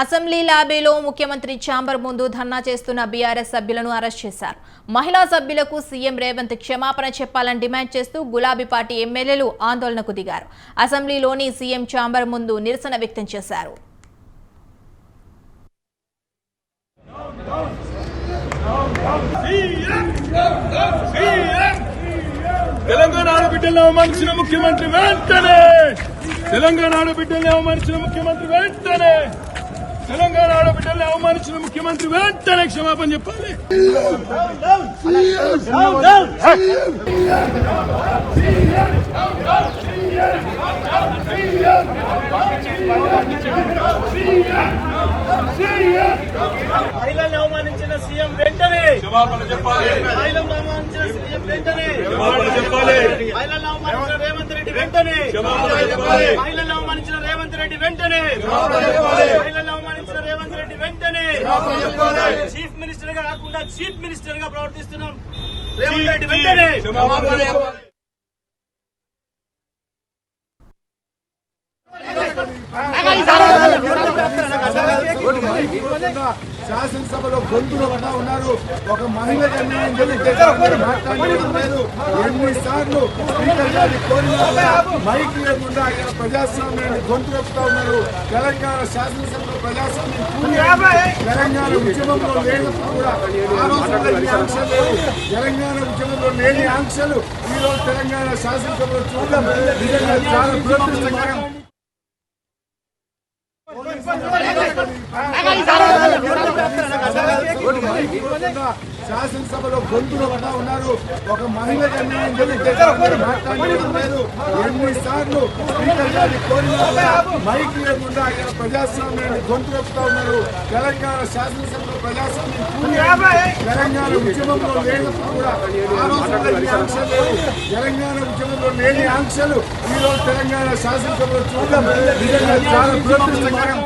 Assembly లాబీలో ముఖ్యమంత్రి chamber ముందు ధర్నా చేస్తున్న బీఆర్ఎస్ సభ్యులను అరెస్ట్ చేశారు. మహిళా సభ్యులకు సీఎం రేవంత్ క్షమాపణ చెప్పాలని డిమాండ్ చేస్తూ గులాబీ పార్టీ ఎమ్మెల్యేలు ఆందోళనకు దిగారు. అసెంబ్లీలోని సీఎం ఛాంబర్ ముందు నిరసన వ్యక్తం చేశారు. తెలంగాణ ఆడబిడ్డల్ని అవమానించిన ముఖ్యమంత్రి వెంటనే! తెలంగాణ ఆడబిడ్డల్ని అవమానించిన ముఖ్యమంత్రి వెంటనే! తెలంగాణ ఆడబిడ్డల్ని అవమానించిన ముఖ్యమంత్రి వెంటనే క్షమాపణ చెప్పాలి. మహిళల్ని అవమానించిన సీఎం వెంటనే. క్షమాపణ చెప్పాలి. మహిళలను అవమానించిన సీఎం వెంటనే. క్షమాపణ చెప్పాలి. మహిళలను అవమానించిన రేవంత్ రెడ్డి వెంటనే. క్షమాపణ చెప్పాలి. మహిళలను అవమానించిన రేవంత్ రెడ్డి వెంటనే. రేవంత్ రెడ్డి వెంటనే చీఫ్ మినిస్టర్గా కాకుండా చీఫ్ మినిస్టర్గా ప్రవర్తిస్తున్నాం. రేవంత్ రెడ్డి వెంటనే క్షమాపణ చెప్పాలి శాసనసభలో గొంతులు పడతా ఉన్నారు. ఒక మహిళకు అన్యాయం జరిగితే ఎవరు మాట్లాడడం లేదు. ఎన్నిసార్లు స్పీకర్ గారి కోరిన మైక్ లేకుండా ఆయన ప్రజాస్వామ్యాన్ని గొంతు నొక్కుతా ఉన్నారు. తెలంగాణ శాసనసభలో ప్రజాస్వామ్యం తెలంగాణ ఉద్యమంలో లేనప్పుడు కూడా ఆ రోజుల్లో ఈ ఆంక్షలు లేవు. తెలంగాణ ఉద్యమంలో లేని ఆంక్షలు ఈ రోజు తెలంగాణ శాసనసభలో చూడడం నిజంగా చాలా దురదృష్టకరం శాసనసభలో గొంతులు కూడా ఉన్నారు. ఒక మహిళ అన్యాయం జరిగితే ఎన్నిసార్లు స్పీకర్ గారి కోరిన మైక్ లేకుండా ఆయన ప్రజాస్వామ్యాన్ని గొంతు వస్తూ ఉన్నారు. తెలంగాణ శాసనసభలో ప్రజాస్వామ్యం తెలంగాణ ఉద్యమంలో లేనప్పుడు కూడా తెలంగాణ ఉద్యమంలో లేని ఆంక్షలు ఈ రోజు తెలంగాణ శాసనసభలో చూడడం చాలా దురదృష్టకరం